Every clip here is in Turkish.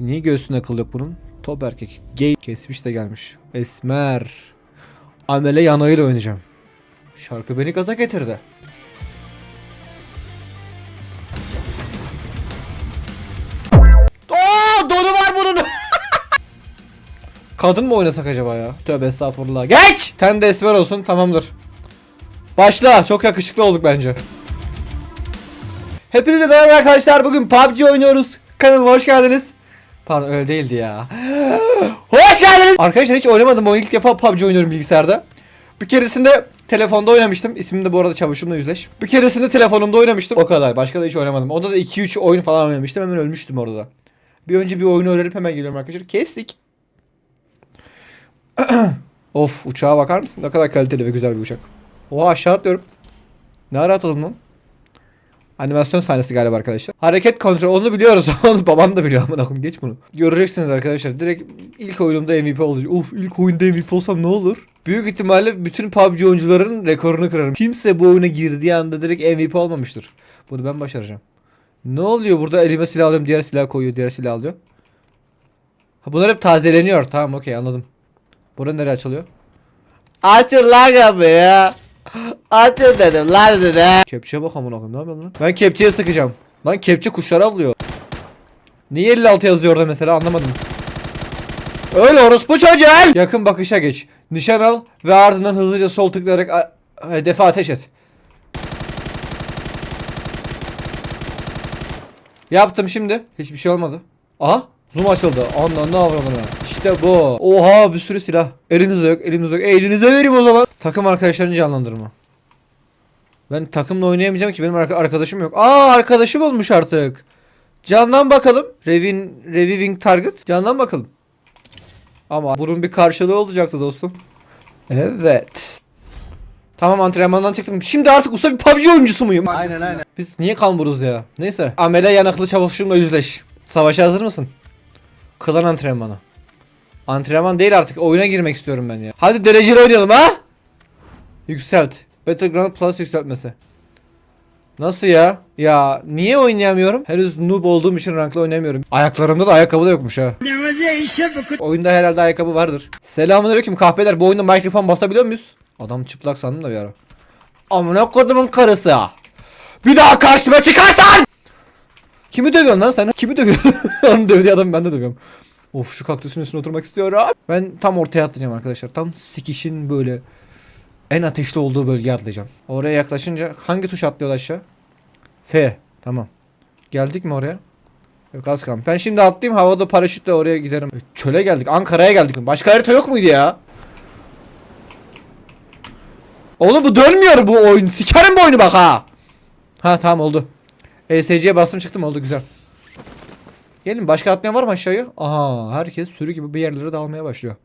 Niye göğsünde kıl yok bunun? Top erkek. Gay kesmiş de gelmiş. Esmer. Amele yanağıyla oynayacağım. Şarkı beni gaza getirdi. Oo, donu var bunun. Kadın mı oynasak acaba ya? Tövbe estağfurullah. Geç! Ten de esmer olsun tamamdır. Başla. Çok yakışıklı olduk bence. Hepinize merhaba arkadaşlar. Bugün PUBG oynuyoruz. Kanalıma hoş geldiniz. Pardon öyle değildi ya. hoş geldiniz. Arkadaşlar hiç oynamadım. Bu ilk defa PUBG oynuyorum bilgisayarda. Bir keresinde telefonda oynamıştım. İsmim de bu arada Çavuşum'la yüzleş. Bir keresinde telefonumda oynamıştım. O kadar. Başka da hiç oynamadım. Onda da 2-3 oyun falan oynamıştım. Hemen ölmüştüm orada da. Bir önce bir oyunu öğrenip hemen geliyorum arkadaşlar. Kestik. of uçağa bakar mısın? Ne kadar kaliteli ve güzel bir uçak. Oha aşağı atlıyorum. Ne ara atladım lan? Animasyon sahnesi galiba arkadaşlar. Hareket kontrol onu biliyoruz. Onu babam da biliyor amına koyayım geç bunu. Göreceksiniz arkadaşlar. Direkt ilk oyunumda MVP olacak. Of ilk oyunda MVP olsam ne olur? Büyük ihtimalle bütün PUBG oyuncuların rekorunu kırarım. Kimse bu oyuna girdiği anda direkt MVP olmamıştır. Bunu ben başaracağım. Ne oluyor burada elime silah alıyorum diğer silah koyuyor diğer silah alıyor. Ha, bunlar hep tazeleniyor. Tamam okey anladım. Bura nereye açılıyor? Açın lan kapıyı ya. Açın dedim lan dedim. Kepçeye bak amına koyayım ne yapıyorsun lan? Ben kepçeye sıkacağım. Lan kepçe kuşları avlıyor. Niye 56 yazıyor orada mesela anlamadım. Öyle orospu çocuğu. Yakın bakışa geç. Nişan al ve ardından hızlıca sol tıklayarak hedefe ateş et. Yaptım şimdi. Hiçbir şey olmadı. Aha. Zoom açıldı. Anla ne avradına. İşte bu. Oha bir sürü silah. Elinizde yok, elimizde yok. E, elinize vereyim o zaman. Takım arkadaşlarını canlandırma. Ben takımla oynayamayacağım ki benim arka- arkadaşım yok. Aa arkadaşım olmuş artık. Candan bakalım. Revin, Reviving Target. Candan bakalım. Ama bunun bir karşılığı olacaktı dostum. Evet. Tamam antrenmandan çıktım. Şimdi artık usta bir PUBG oyuncusu muyum? Aynen aynen. Biz niye kamburuz ya? Neyse. Amele yanaklı çavuşumla yüzleş. Savaşa hazır mısın? Klan antrenmanı. Antrenman değil artık. Oyuna girmek istiyorum ben ya. Hadi dereceli oynayalım ha? Yükselt. Battleground Plus yükseltmesi. Nasıl ya? Ya niye oynayamıyorum? Henüz noob olduğum için ranklı oynayamıyorum. Ayaklarımda da ayakkabı da yokmuş ha. Oyunda herhalde ayakkabı vardır. Selamünaleyküm kahpeler. Bu oyunda mikrofon basabiliyor muyuz? Adam çıplak sandım da bir ara. Amına kodumun karısı. Bir daha karşıma çıkarsan! Kimi dövüyorsun lan sen? Kimi dövüyorsun? Onu dövdüğü adam ben de dövüyorum. Of şu kaktüsün üstüne oturmak istiyorum. Ben tam ortaya atlayacağım arkadaşlar. Tam sikişin böyle en ateşli olduğu bölgeye atlayacağım. Oraya yaklaşınca hangi tuş atlıyor aşağı? F. Tamam. Geldik mi oraya? Yok az kalmış. Ben şimdi atlayayım havada paraşütle oraya giderim. Çöle geldik. Ankara'ya geldik. Başka harita yok muydu ya? Oğlum bu dönmüyor bu oyun. Sikerim bu oyunu bak ha. Ha tamam oldu. ESC'ye bastım çıktım oldu güzel. Gelin başka atlayan var mı aşağıya? Aha herkes sürü gibi bir yerlere dalmaya başlıyor.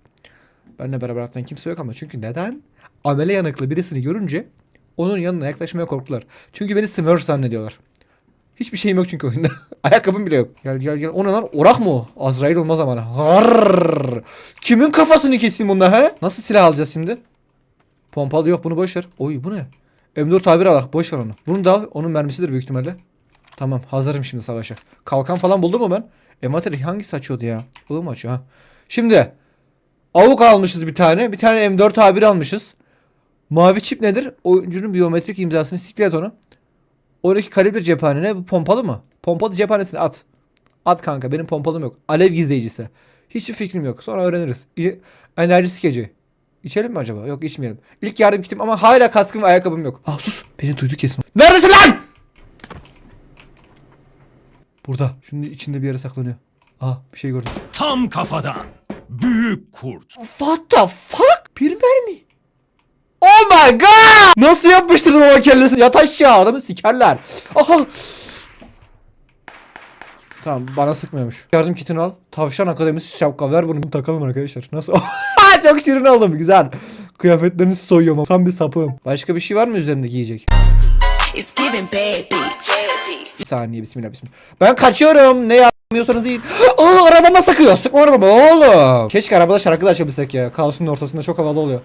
Benle beraber atlayan kimse yok ama çünkü neden? Amele yanıklı birisini görünce onun yanına yaklaşmaya korktular. Çünkü beni Smurf zannediyorlar. Hiçbir şeyim yok çünkü oyunda. Ayakkabım bile yok. Gel gel gel. O ne lan? Orak mı o? Azrail olmaz ama. Harrrr. Kimin kafasını keseyim bunda he? Nasıl silah alacağız şimdi? Pompalı yok bunu boş ver. Oy bu ne? M4 tabir al boş ver onu. Bunu da al. Onun mermisidir büyük ihtimalle. Tamam hazırım şimdi savaşa. Kalkan falan buldum mu ben? Envanteri hangisi açıyordu ya? Mu açıyor ha? Şimdi. Avuk almışız bir tane. Bir tane M4 tabir almışız. Mavi çip nedir? Oyuncunun biyometrik imzasını siklet onu. Oradaki kalibre cephane ne? Bu pompalı mı? Pompalı cephanesini at. At kanka benim pompalım yok. Alev gizleyicisi. Hiçbir fikrim yok. Sonra öğreniriz. İ- Enerji sikeci. İçelim mi acaba? Yok içmeyelim. İlk yardım kitim ama hala kaskım ve ayakkabım yok. Ah sus. Beni duydu kesin. Neredesin lan? Burada. Şunun içinde bir yere saklanıyor. Ah bir şey gördüm. Tam kafadan. Büyük kurt. What the fuck? Bir mermi. Oh my god! Nasıl yapıştırdım ama kellesini? Yat aşağı adamı sikerler. Aha! Tamam bana sıkmıyormuş. Yardım kitini al. Tavşan akademisi şapka ver bunu takalım arkadaşlar. Nasıl? Çok şirin oldum güzel. Kıyafetlerini soyuyorum. Tam bir sapığım. Başka bir şey var mı üzerinde giyecek? Bir saniye bismillah bismillah. Ben kaçıyorum. Ne yapmıyorsanız değil. Aa sıkıyor. Sıkma arabama oğlum. Keşke arabada şarkı açabilsek ya. Kaosun ortasında çok havalı oluyor.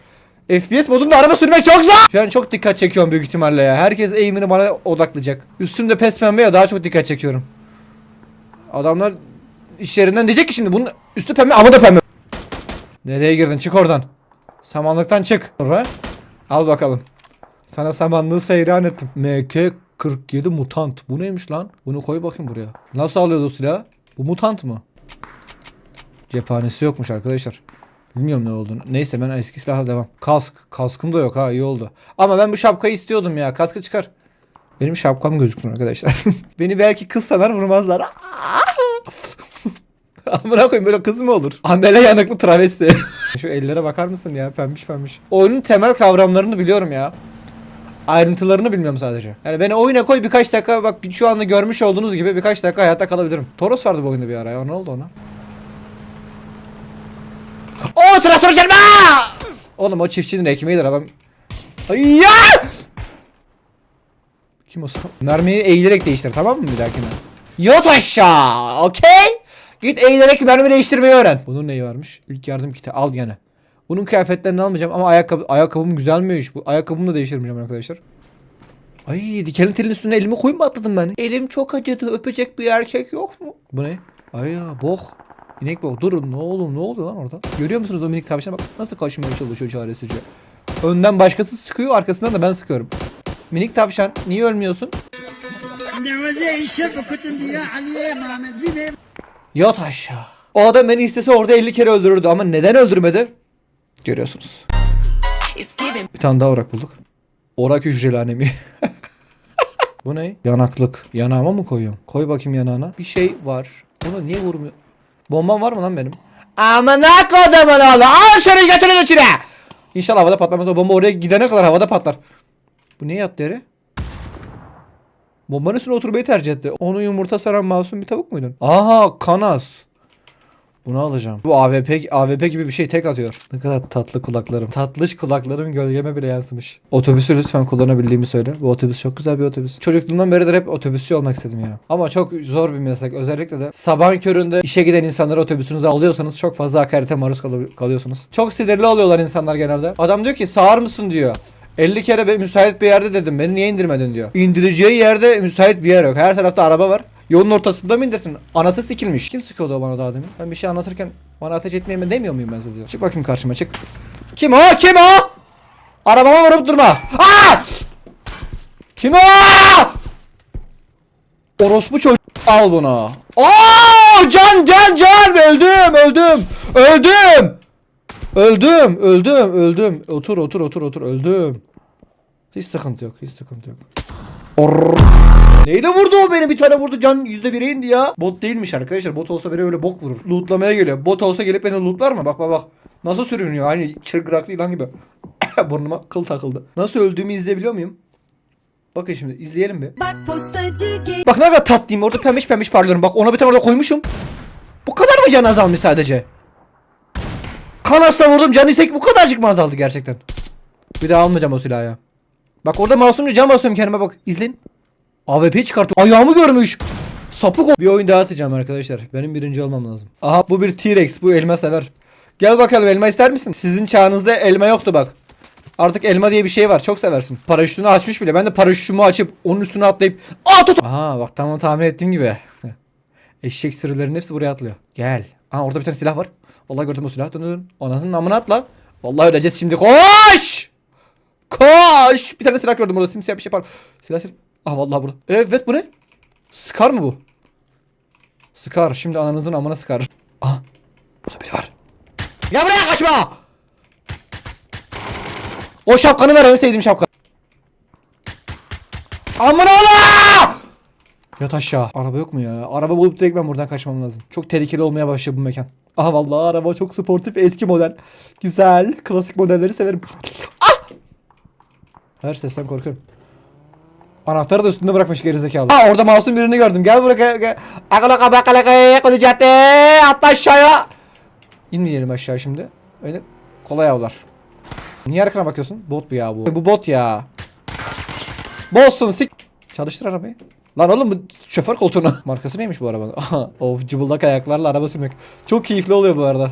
FPS modunda araba sürmek çok zor. Şu an çok dikkat çekiyorum büyük ihtimalle ya. Herkes eğimini bana odaklayacak. Üstümde pes pembe ya daha çok dikkat çekiyorum. Adamlar iş yerinden diyecek ki şimdi bunun üstü pembe ama da pembe. Nereye girdin? Çık oradan. Samanlıktan çık. Sonra al bakalım. Sana samanlığı seyran ettim. MK47 mutant. Bu neymiş lan? Bunu koy bakayım buraya. Nasıl alıyoruz o silahı? Bu mutant mı? Cephanesi yokmuş arkadaşlar. Bilmiyorum ne olduğunu. Neyse ben eski silahla devam. Kask. Kaskım da yok ha iyi oldu. Ama ben bu şapkayı istiyordum ya. Kaskı çıkar. Benim şapkam gözüktü arkadaşlar. Beni belki kız sanar vurmazlar. Amına koyayım böyle kız mı olur? Amele yanıklı travesti. Şu ellere bakar mısın ya pembiş pembiş. Oyunun temel kavramlarını biliyorum ya. Ayrıntılarını bilmiyorum sadece. Yani beni oyuna koy birkaç dakika bak şu anda görmüş olduğunuz gibi birkaç dakika hayatta kalabilirim. Toros vardı bu oyunda bir ara ya ne oldu ona? O traktör gelme! Oğlum o çiftçinin ekmeğidir adam. Ay ya! Kim o? Mermiyi eğilerek değiştir tamam mı bir dahakine? Yat aşağı okey? Git eğilerek mermi değiştirmeyi öğren. Bunun neyi varmış? İlk yardım kiti al gene. Bunun kıyafetlerini almayacağım ama ayakkabı ayakkabım güzelmiş. Bu ayakkabımı da değiştirmeyeceğim arkadaşlar. Ay dikenli telin üstüne elimi koyup mu atladım ben? Elim çok acıdı. Öpecek bir erkek yok mu? Bu ne? Ay ya bok. İnek bok. Durun ne oğlum ne oluyor lan orada? Görüyor musunuz o minik tavşana bak nasıl kaçmaya çalışıyor çaresizce. Önden başkası sıkıyor arkasından da ben sıkıyorum. Minik tavşan niye ölmüyorsun? Yat aşağı. O adam beni istese orada 50 kere öldürürdü ama neden öldürmedi? Görüyorsunuz. Bir tane daha orak bulduk. Orak hücreli anemi. Bu ne? Yanaklık. Yanağıma mı koyuyorum? Koy bakayım yanağına. Bir şey var. Bunu niye vurmuyor? Bombam var mı lan benim? Amına kodumun oğlu. Al şunu götürün içine. İnşallah havada patlamaz. O bomba oraya gidene kadar havada patlar. Bu niye yattı yere? Bombanın üstüne oturmayı tercih etti. Onu yumurta saran masum bir tavuk muydun? Aha kanas. Bunu alacağım. Bu AWP AWP gibi bir şey tek atıyor. Ne kadar tatlı kulaklarım. Tatlış kulaklarım gölgeme bile yansımış. Otobüsü lütfen kullanabildiğimi söyle. Bu otobüs çok güzel bir otobüs. Çocukluğumdan beridir hep otobüsçü olmak istedim ya. Ama çok zor bir meslek. Özellikle de sabahın köründe işe giden insanları otobüsünüze alıyorsanız çok fazla hakarete maruz kal- kalıyorsunuz. Çok sinirli oluyorlar insanlar genelde. Adam diyor ki sağır mısın diyor. 50 kere be, müsait bir yerde dedim. Beni niye indirmedin diyor. İndireceği yerde müsait bir yer yok. Her tarafta araba var. Yolun ortasında mı indirsin? Anası sikilmiş. Kim sıkıyordu bana daha demin? Ben bir şey anlatırken bana ateş etmeye mi demiyor muyum ben size? Çık bakayım karşıma çık. Kim o? Kim o? Arabama vurup durma. Aa! Kim o? Orospu çocuk. Al bunu. Aa! Can can can öldüm öldüm. Öldüm. Öldüm öldüm öldüm. Otur otur otur otur öldüm. Hiç sıkıntı yok hiç sıkıntı yok. Orr. Neyle vurdu o beni bir tane vurdu can yüzde bire indi ya. Bot değilmiş arkadaşlar bot olsa beni öyle bok vurur. Lootlamaya geliyor. Bot olsa gelip beni lootlar mı? Bak bak bak. Nasıl sürünüyor aynı çırgıraklı ilan gibi. Burnuma kıl takıldı. Nasıl öldüğümü izleyebiliyor muyum? Bakın şimdi izleyelim bir. Bak postacı. Bak ne kadar tatlıyım orada pembiş pembiş parlıyorum. Bak ona bir tane orada koymuşum. Bu kadar mı can azalmış sadece? Kanasla vurdum canı istek bu kadarcık mı azaldı gerçekten? Bir daha almayacağım o silahı ya. Bak orada masumca can basıyorum kendime bak izleyin. AWP çıkartıyor. Ayağımı görmüş. Sapık o. Bir oyun daha atacağım arkadaşlar. Benim birinci olmam lazım. Aha bu bir T-Rex. Bu elma sever. Gel bakalım elma ister misin? Sizin çağınızda elma yoktu bak. Artık elma diye bir şey var. Çok seversin. Paraşütünü açmış bile. Ben de paraşütümü açıp onun üstüne atlayıp Aa tut. Aha bak tam tahmin ettiğim gibi. Eşek sürülerinin hepsi buraya atlıyor. Gel. Aha orada bir tane silah var. Vallahi gördüm o silahı. Dön dön. Anasının amına atla. Vallahi öleceğiz şimdi. Koş! Koş! Bir tane silah gördüm orada. Simsiyah bir şey var. Silah silah. Ah vallahi burada. Evet bu ne? Sıkar mı bu? Sıkar. Şimdi ananızın amına sıkar. Aha. Burada biri var. Ya buraya kaçma! O şapkanı ver en sevdiğim şapka. Amına ola! Yat aşağı. Araba yok mu ya? Araba bulup direkt ben buradan kaçmam lazım. Çok tehlikeli olmaya başladı bu mekan. Aha vallahi araba çok sportif eski model. Güzel. Klasik modelleri severim. Her sesten korkuyorum. Anahtarı da üstünde bırakmış gerizekalı. Aa orada masum birini gördüm. Gel buraya gel. Akalaka bakalaka kodu cadde. Atla aşağıya. İnmeyelim aşağı şimdi. Öyle kolay avlar. Niye arkana bakıyorsun? Bot bu ya bu. Bu bot ya. Botsun sik. Çalıştır arabayı. Lan oğlum bu şoför koltuğuna. Markası neymiş bu arabanın? of cıbıldak ayaklarla araba sürmek. Çok keyifli oluyor bu arada.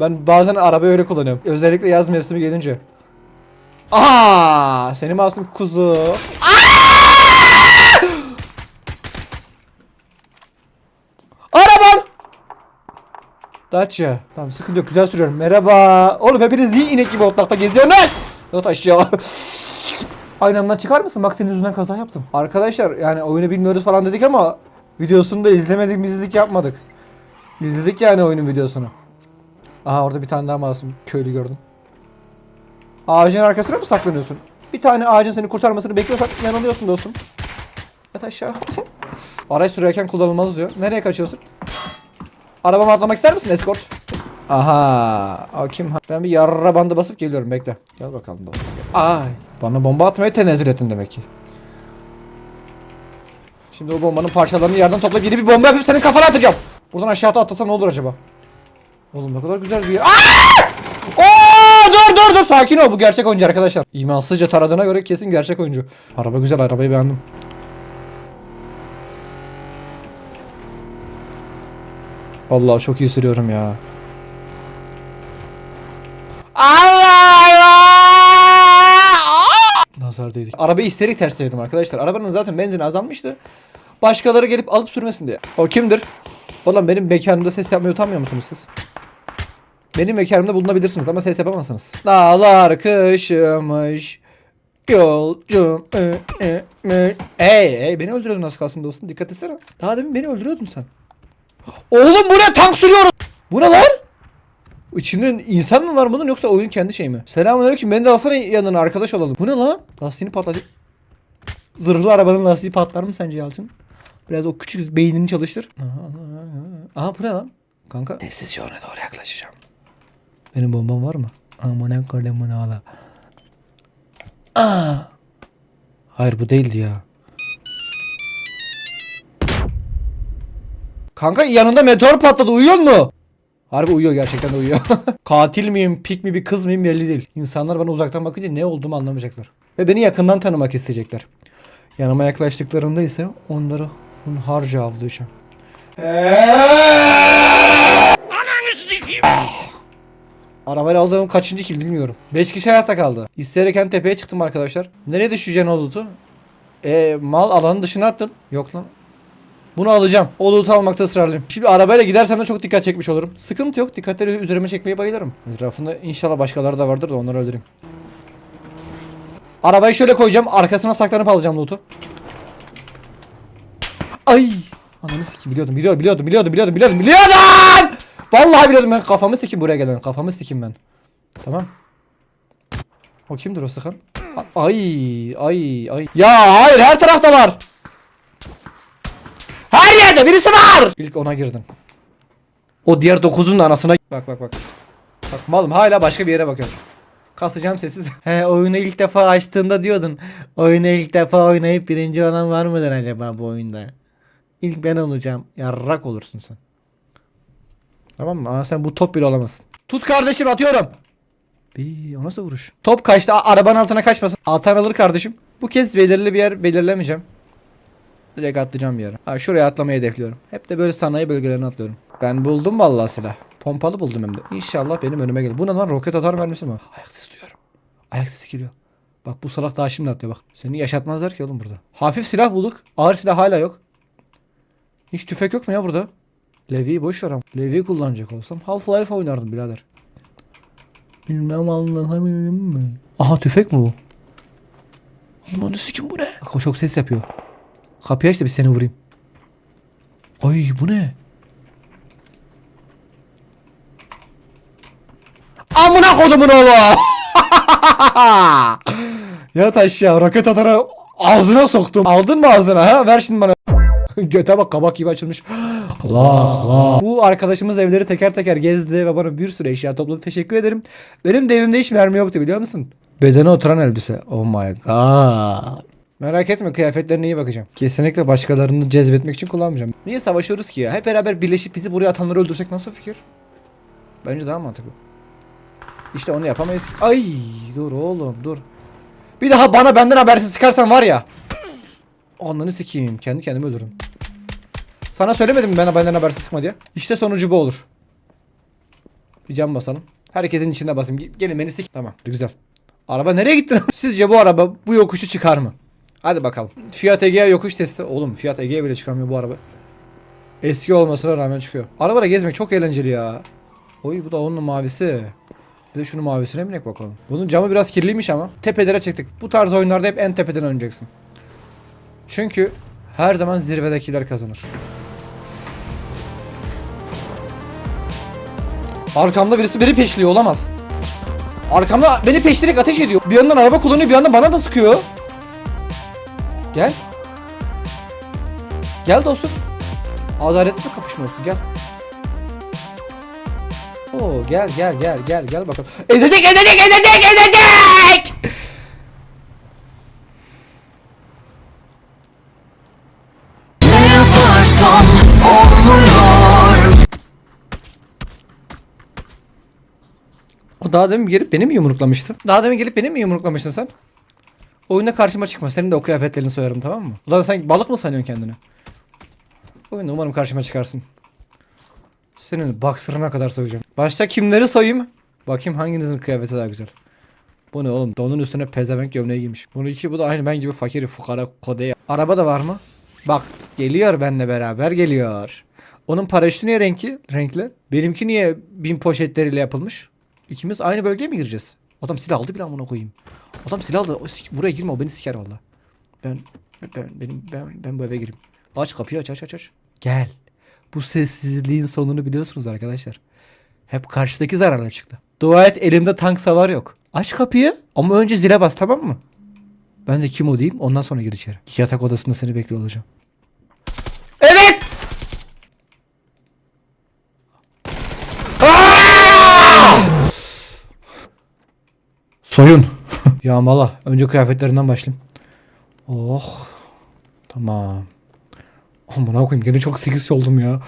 Ben bazen arabayı öyle kullanıyorum. Özellikle yaz mevsimi gelince. Aa, seni masum kuzu. Aa! Arabam! Dacia. Tamam sıkıntı yok güzel sürüyorum. Merhaba. Oğlum hepiniz niye inek gibi otlakta geziyorsunuz? Yat aşağı. Aynı anda çıkar mısın? Bak senin yüzünden kaza yaptım. Arkadaşlar yani oyunu bilmiyoruz falan dedik ama videosunu da izlemedik izledik yapmadık. İzledik yani oyunun videosunu. Aha orada bir tane daha masum köylü gördüm. Ağacın arkasına mı saklanıyorsun? Bir tane ağacın seni kurtarmasını bekliyorsan yanılıyorsun dostum. Yat aşağı. Araç sürerken kullanılmaz diyor. Nereye kaçıyorsun? Arabama atlamak ister misin escort? Aha. O kim? Ben bir yarra bandı basıp geliyorum bekle. Gel bakalım dostum. Ay. Bana bomba atmaya tenezzül ettin demek ki. Şimdi o bombanın parçalarını yerden toplayıp yeni bir bomba yapıp senin kafana atacağım. Buradan aşağı atlasam ne olur acaba? Oğlum ne kadar güzel bir yer. Aa! Dur dur sakin ol bu gerçek oyuncu arkadaşlar. İmansızca taradığına göre kesin gerçek oyuncu. Araba güzel arabayı beğendim. Allah çok iyi sürüyorum ya. Allah Allah! Nazar değdik. Arabayı isterik ters çevirdim arkadaşlar. Arabanın zaten benzini azalmıştı. Başkaları gelip alıp sürmesin diye. O kimdir? Oğlum benim mekanımda ses yapmayı utanmıyor musunuz siz? Benim mekanımda bulunabilirsiniz ama ses yapamazsınız. Dağlar kışımış. Yolcum. Hey hey beni öldürüyordun az kalsın dostum. Dikkat etsene. Daha demin beni öldürüyordun sen. Oğlum bu ne tank sürüyoruz. Bu ne lan? İçinde insan mı var bunun yoksa oyun kendi şey mi? Selamünaleyküm beni de alsana yanına arkadaş olalım. Bu ne lan? Lastiğini patladı. Zırhlı arabanın lastiği patlar mı sence Yalçın? Biraz o küçük beynini çalıştır. Aha, aha, aha. Aha bu ne lan? Kanka. Sessizce ona doğru yaklaşacağım. Benim bombam var mı? Aman kodumun ağla. Aa! Hayır bu değildi ya. Kanka yanında meteor patladı uyuyor mu? Harbi uyuyor gerçekten de uyuyor. Katil miyim, pik mi bir kız mıyım belli değil. İnsanlar bana uzaktan bakınca ne olduğumu anlamayacaklar. Ve beni yakından tanımak isteyecekler. Yanıma yaklaştıklarında ise onları hunharca avlayacağım. Arabayla aldığım kaçıncı kill bilmiyorum. 5 kişi hayatta kaldı. İsterken tepeye çıktım arkadaşlar. Nereye düşeceğin oldu? E mal alanın dışına attın. Yok lan. Bunu alacağım. O loot'u almakta ısrarlıyım. Şimdi arabayla gidersem de çok dikkat çekmiş olurum. Sıkıntı yok. Dikkatleri üzerime çekmeye bayılırım. Etrafında inşallah başkaları da vardır da onları öldüreyim. Arabayı şöyle koyacağım. Arkasına saklanıp alacağım loot'u. Ay! Ananı sikim biliyordum, biliyordum, biliyordum, biliyordum, biliyordum, biliyordum, biliyordum! Vallahi biliyordum ben kafamı sikim buraya gelen. Kafamı sikim ben. Tamam. O kimdir o sıkan? Ay, ay, ay. Ya hayır her taraftalar. Her yerde birisi var. İlk ona girdim. O diğer dokuzun da anasına. Bak bak bak. Bak malım hala başka bir yere bakıyorum. Kasacağım sessiz. He oyunu ilk defa açtığında diyordun. Oyunu ilk defa oynayıp birinci olan var mıdır acaba bu oyunda? İlk ben olacağım. Yarrak olursun sen. Tamam mı? Aa, sen bu top bile olamazsın. Tut kardeşim atıyorum. Bir, o nasıl vuruş? Top kaçtı. A- arabanın altına kaçmasın. Alttan alır kardeşim. Bu kez belirli bir yer belirlemeyeceğim. Direkt atlayacağım bir yere. Ha, şuraya atlamayı hedefliyorum. Hep de böyle sanayi bölgelerine atlıyorum. Ben buldum vallahi silah. Pompalı buldum hem de. İnşallah benim önüme gelir. Bu ne lan roket atar mermisi mi? Ayak sesi duyuyorum. Ayak sesi geliyor. Bak bu salak daha şimdi atlıyor bak. Seni yaşatmazlar ki oğlum burada. Hafif silah bulduk. Ağır silah hala yok. Hiç tüfek yok mu ya burada? Levi'yi boş ver ama. Levi'yi kullanacak olsam Half-Life oynardım birader. Bilmem anlamadım mı? Aha tüfek mi bu? Aman kim bu ne? Bak o çok ses yapıyor. Kapıyı aç da bir seni vurayım. Ay bu ne? Amına kodumun oğlu. ya taş ya roket atana ağzına soktum. Aldın mı ağzına ha? Ver şimdi bana. Göte bak kabak gibi açılmış. Allah Allah. Bu arkadaşımız evleri teker teker gezdi ve bana bir sürü eşya topladı. Teşekkür ederim. Benim de evimde hiç mermi yoktu biliyor musun? Bedene oturan elbise. Oh my god. Merak etme kıyafetlerine iyi bakacağım. Kesinlikle başkalarını cezbetmek için kullanmayacağım. Niye savaşıyoruz ki ya? Hep beraber birleşip bizi buraya atanları öldürsek nasıl fikir? Bence daha mantıklı. İşte onu yapamayız. ki. Ay dur oğlum dur. Bir daha bana benden habersiz çıkarsan var ya. Ananı sikeyim. Kendi kendimi öldürürüm. Sana söylemedim mi ben benden habersiz çıkma diye. İşte sonucu bu olur. Bir cam basalım. Herkesin içinde basayım. Ge- Gelin beni sik. Tamam güzel. Araba nereye gitti? Sizce bu araba bu yokuşu çıkar mı? Hadi bakalım. Fiat Egea yokuş testi. Oğlum Fiat Egea bile çıkamıyor bu araba. Eski olmasına rağmen çıkıyor. Arabayla gezmek çok eğlenceli ya. Oy bu da onun mavisi. Bir de şunun mavisine binek bakalım. Bunun camı biraz kirliymiş ama. Tepelere çıktık. Bu tarz oyunlarda hep en tepeden oynayacaksın. Çünkü her zaman zirvedekiler kazanır. Arkamda birisi beni peşliyor olamaz. Arkamda beni peşleyerek ateş ediyor. Bir yandan araba kullanıyor bir yandan bana da sıkıyor. Gel. Gel dostum. Kapışma olsun gel. Oo gel gel gel gel gel bakalım. Ezecek ezecek ezecek ezecek. Daha demin gelip beni mi yumruklamıştı? Daha demin gelip beni mi yumruklamıştın sen? Oyunda karşıma çıkma. Senin de o kıyafetlerini soyarım tamam mı? Ulan sen balık mı sanıyorsun kendini? Oyunda umarım karşıma çıkarsın. Senin baksırına kadar soyacağım. Başta kimleri soyayım? Bakayım hanginizin kıyafeti daha güzel. Bu ne oğlum? Donun üstüne pezevenk gömleği giymiş. Bunu iki bu da aynı ben gibi fakiri fukara kodeye. Araba da var mı? Bak geliyor benimle beraber geliyor. Onun paraşütü niye renkli? Renkli. Benimki niye bin poşetleriyle yapılmış? İkimiz aynı bölgeye mi gireceğiz? Adam silah aldı bile amına koyayım. Adam silah aldı. Buraya girme o beni siker valla. Ben ben benim ben ben bu eve gireyim. Aç kapıyı aç aç aç aç. Gel. Bu sessizliğin sonunu biliyorsunuz arkadaşlar. Hep karşıdaki zararla çıktı. Dua et elimde tank savar yok. Aç kapıyı ama önce zile bas tamam mı? Ben de kim o diyeyim ondan sonra gir içeri. Yatak odasında seni bekliyor olacağım. Evet! Soyun. Yağmala. Önce kıyafetlerinden başlayayım. Oh. Tamam. Aman koyayım gene çok sekiz oldum ya.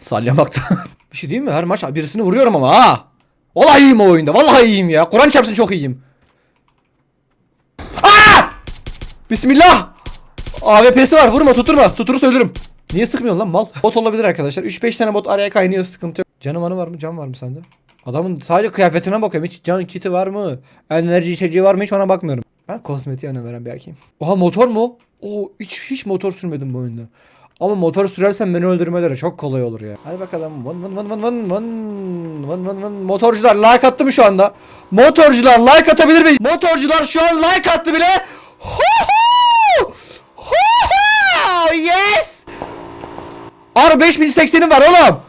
Salyamakta. bir şey diyeyim mi? Her maç birisini vuruyorum ama ha. Vallahi iyiyim o oyunda. Vallahi iyiyim ya. Kur'an çarpsın çok iyiyim. Aa! Bismillah. AWP'si var. Vurma tuturma. Tuturursa ölürüm. Niye sıkmıyorsun lan mal? Bot olabilir arkadaşlar. 3-5 tane bot araya kaynıyor. Sıkıntı yok. Canım anı var mı? Can var mı sende? Adamın sadece kıyafetine bakıyorum. Hiç can kiti var mı? Enerji içeceği var mı? Hiç ona bakmıyorum. Ben kozmetiğe önem veren bir erkeğim. Oha motor mu? Oo hiç hiç motor sürmedim bu oyunda. Ama motor sürersen beni öldürmeleri çok kolay olur ya. Hadi bakalım. Vın vın vın vın vın vın vın vın vın. Motorcular like attı mı şu anda? Motorcular like atabilir mi? Motorcular şu an like attı bile. Huhu! Huhu! Yes! Ar 5080'im var oğlum.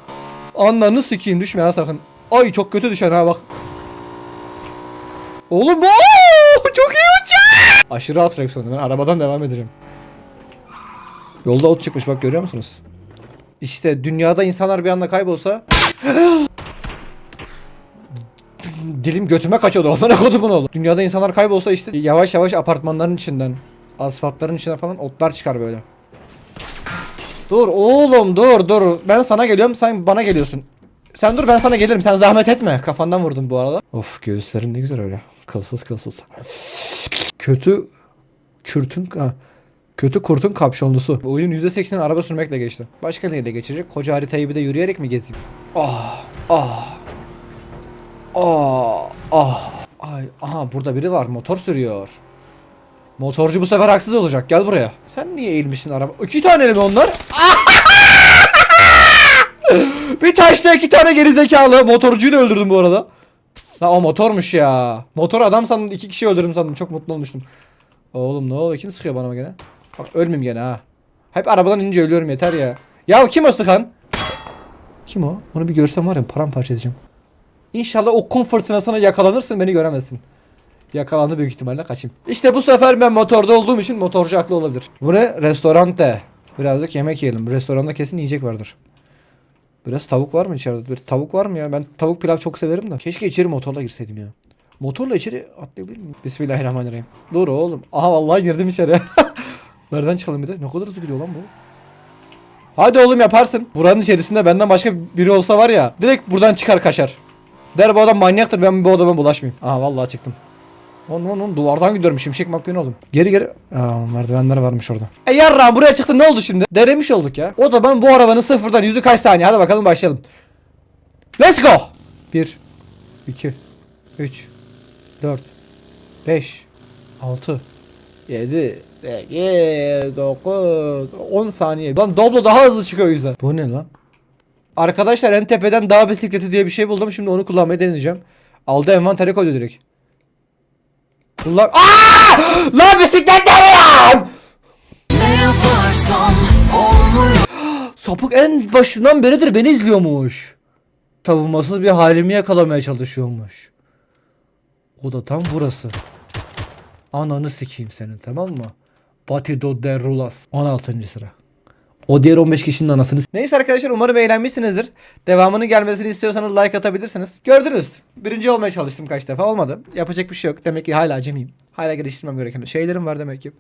Anlarını sikeyim düşme ha sakın. Ay çok kötü düşen ha bak. Oğlum bu çok iyi uçak. Aşırı atraksiyonlu ben arabadan devam edeceğim. Yolda ot çıkmış bak görüyor musunuz? İşte dünyada insanlar bir anda kaybolsa Dilim götüme kaçıyordu. Amına kodumun oğlu. Dünyada insanlar kaybolsa işte yavaş yavaş apartmanların içinden, asfaltların içinden falan otlar çıkar böyle. Dur oğlum dur dur. Ben sana geliyorum sen bana geliyorsun. Sen dur ben sana gelirim. Sen zahmet etme. Kafandan vurdun bu arada. Of göğüslerin ne güzel öyle. Kılsız kılsız. Kötü kürtün ha. Kötü kurtun kapşonlusu. Oyunun %80'i araba sürmekle geçti. Başka neyle geçecek? Koca haritayı bir de yürüyerek mi gezeyim? Ah ah. Ah ah. Ay aha burada biri var motor sürüyor. Motorcu bu sefer haksız olacak. Gel buraya. Sen niye eğilmişsin araba? İki tane mi onlar? bir taşta iki tane gerizekalı. Motorcuyu da öldürdüm bu arada. La o motormuş ya. Motor adam sandım iki kişi öldürdüm sandım. Çok mutlu olmuştum. Oğlum ne oluyor? Kim sıkıyor bana gene? Bak ölmeyeyim gene ha. Hep arabadan inince ölüyorum yeter ya. Ya kim o sıkan? Kim o? Onu bir görsem var ya paramparça edeceğim. İnşallah o kum fırtınasına yakalanırsın beni göremezsin. Yakalandı büyük ihtimalle kaçayım. İşte bu sefer ben motorda olduğum için motorcu haklı olabilir. Bu ne? Restorante. Birazcık yemek yiyelim. Restoranda kesin yiyecek vardır. Biraz tavuk var mı içeride? Bir tavuk var mı ya? Ben tavuk pilav çok severim de. Keşke içeri motorla girseydim ya. Motorla içeri atlayabilir miyim? Bismillahirrahmanirrahim. Dur oğlum. Aha vallahi girdim içeri. Nereden çıkalım bir de? Ne kadar hızlı gidiyor lan bu? Hadi oğlum yaparsın. Buranın içerisinde benden başka biri olsa var ya. Direkt buradan çıkar kaçar. Der bu adam manyaktır ben bu adama bulaşmayayım. Aha vallahi çıktım. On on on duvardan gidiyorum şimşek makbun oldum. Geri geri. Aa merdivenler varmış orada. E yarrağım buraya çıktın ne oldu şimdi? Denemiş olduk ya. O da ben bu arabanın sıfırdan yüzü kaç saniye hadi bakalım başlayalım. Let's go. 1 2 3 4 5 6 7 8 9 10 saniye. Lan Doblo daha hızlı çıkıyor o yüzden. Bu ne lan? Arkadaşlar en tepeden dağ bisikleti diye bir şey buldum. Şimdi onu kullanmayı deneyeceğim. Aldı envantere koydu direkt. Kullan... Aa! Lan bisiklet deniyorum! Ne yaparsam olmuyor Sapık en başından beridir beni izliyormuş. Savunmasız bir halimi yakalamaya çalışıyormuş. O da tam burası. Ananı sikeyim senin tamam mı? Batido de Rulas. 16. sıra. O diğer 15 kişinin anasını... Neyse arkadaşlar umarım eğlenmişsinizdir. Devamının gelmesini istiyorsanız like atabilirsiniz. Gördünüz. Birinci olmaya çalıştım kaç defa olmadı. Yapacak bir şey yok. Demek ki hala acemiyim. Hala geliştirmem gereken şeylerim var demek ki.